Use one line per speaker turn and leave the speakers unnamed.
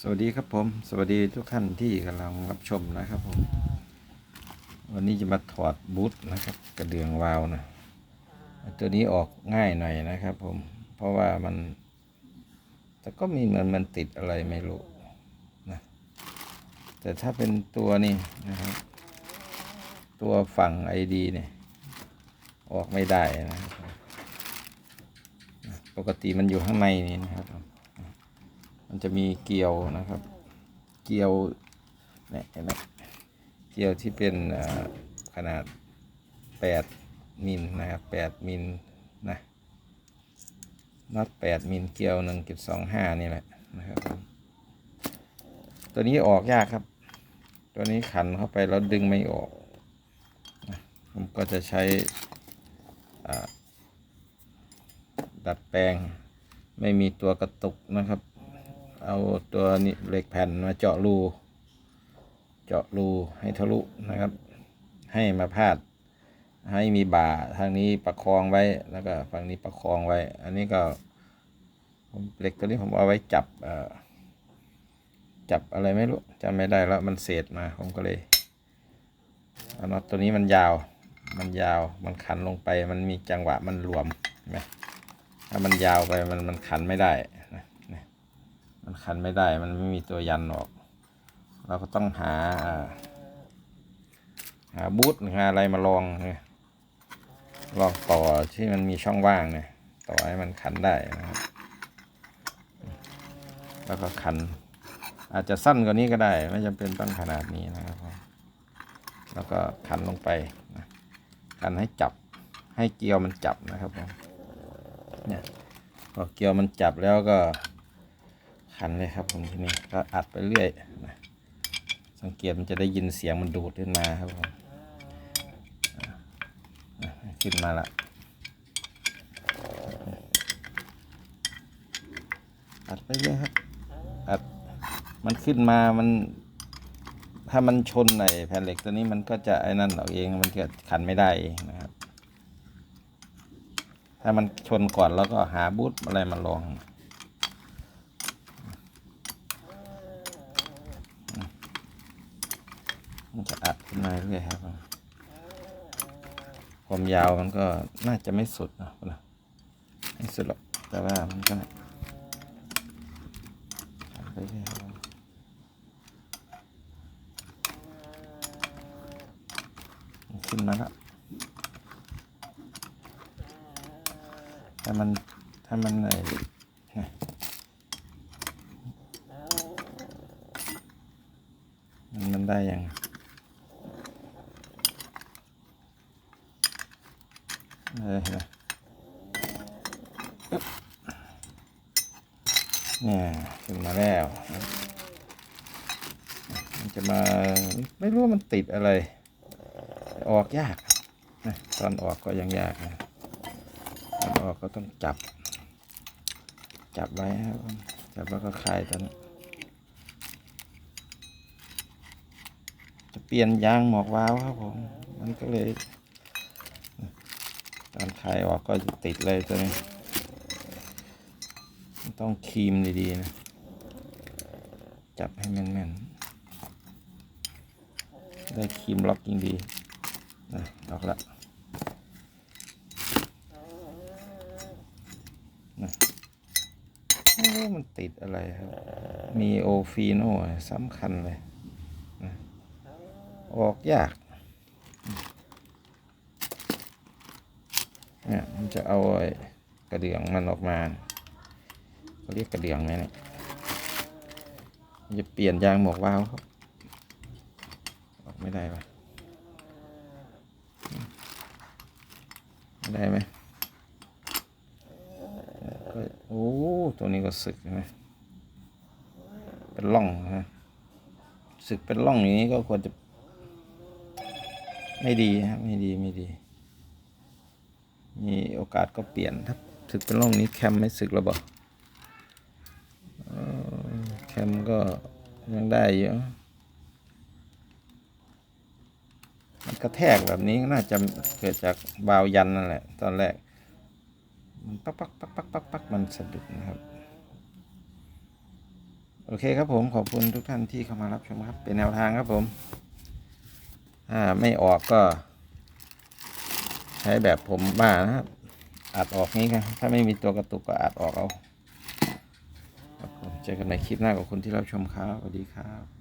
สวัสดีครับผม สวัสดีทุกท่านที่กำลังรับชมนะครับผม วันนี้จะมาถอดบูทนะครับ กระเดื่องวาล์วนะตัวนี้ออกง่ายหน่อยนะครับผม เพราะว่ามัน แต่ก็มีเหมือนมันติดอะไรไม่รู้นะแต่ถ้าเป็นตัวนี้นะครับ ตัวฝั่งไอดีเนี่ยออกไม่ได้นะครับปกติมันอยู่ข้างในนี่นะครับ มันจะมีเกลียวนะครับ เกลียวเนี่ยเห็นไหมเกลียวที่เป็นขนาด 8 มิลนะครับ 8 มิลนะน็อต8มิลเกลียว 1.25 นี่แหละนะครับ ตัวนี้ออกยากครับ ตัวนี้ขันเข้าไปแล้วดึงไม่ออกนะผมก็จะใช้ดัดแปลงไม่มีตัวกระตุกนะครับ เอาตัวนี้เหล็กแผ่นมาเจาะรู เจาะรูให้ทะลุนะครับ ให้มาพาด ให้มีบ่าทางนี้ประคองไว้แล้วก็ฝั่งนี้ประคองไว้ อันนี้ก็ผมเหล็กตัวนี้ผมเอาไว้จับเอ่อจับอะไรไม่รู้จำไม่ได้แล้วมันเศษมาผมก็เลยเอาน็อตตัวนี้มันยาว มันยาว มันขันลงไป มันมีจังหวะมันรวมไหมถ้ามันยาวไปมันมันขันไม่ได้ มันขันไม่ได้ มันไม่มีตัวยันออก เราก็ต้องหาหาบูทหาอะไรมาลองเนี่ยลองต่อที่มันมีช่องว่างเนี่ยต่อให้มันขันได้นะครับแล้วก็ขัน อาจจะสั้นกว่านี้ก็ได้ ไม่จำเป็นต้องขนาดนี้นะครับ แล้วก็ขันลงไปนะขันให้จับให้เกลียวมันจับนะครับผมเนี่ยพอเกลียวมันจับแล้วก็ ขันเลยครับผมทีนี้ก็อัดไปเรื่อยนะสังเกตมันจะได้ยินเสียงมันดูดขึ้นมาครับผมขึ้นมาละอัดไปเรื่อยครับอัดมันขึ้นมามัน ถ้ามันชนไอ้แผ่นเหล็กตัวนี้มันก็จะไอ้นั่นออกเองมันจะขันไม่ได้นะครับ ถ้ามันชนก่อนแล้วก็หาบูทอะไรมาลอง มัน จะอัดขึ้นมาเรื่อยครับ ความยาวมันก็น่าจะไม่สุดนะนะไม่สุดหรอก แต่ว่ามันก็ไปเรื่อยครับผมมันขึ้นมาแล้วถ้ามัน ถ้ามันไอ้เนี่ยมันมันได้ยัง เนี่ยขึ้นมาแล้วมันจะมาไม่รู้ว่ามันติดอะไร ออกยากนะตอนออกก็ยังยากนะตอนออกก็ต้องจับ จับไว้ครับจับแล้วก็คลายตอนนี้จะเปลี่ยนยางหมอกวาล์วครับผม มันก็เลย ตอนคลายออกก็จะติดเลยตัวนี้ ต้องครีมดีๆนะ จับให้แม่นๆ ได้ครีมล็อกยิ่งดีนะออกละนะโอ้มันติดอะไรครับ มีโอฟีโน่สำคัญเลยนะออกยาก เนี่ยมันจะเอากระเดื่องมันออกมาเขาเรียกกระเดื่องไหมเนี่ยมันจะเปลี่ยนยางหมวกวาล์วครับออกไม่ได้ปะไม่ได้ไหมโอ้ตัวนี้ก็สึกนะเป็นร่องนะสึกเป็นร่องอย่างนี้ก็ควรจะ ไม่ดีครับไม่ดีไม่ดี มีโอกาสก็เปลี่ยนถ้าถึกเป็นร่องนี้แคมไม่สึกแล้วบอกแคมก็ยังได้อยู่มันกระแทกแบบนี้น่าจะเกิดจากบาวยันนั่นแหละ ตอนแรก มันปักปักปักปักปักปักมันสะดุดนะครับ โอเคครับผมขอบคุณทุกท่านที่เข้ามารับชมครับ เป็นแนวทางครับผมถ้าไม่ออกก็ ช้แบบผมบ้านะครับอัดออกนี้ครับถ้าไม่มีตัวกระตุกก็อัดออกเอาเจอกันในคลิปหน้ากับคนที่รับชมครับสวัสดีครับ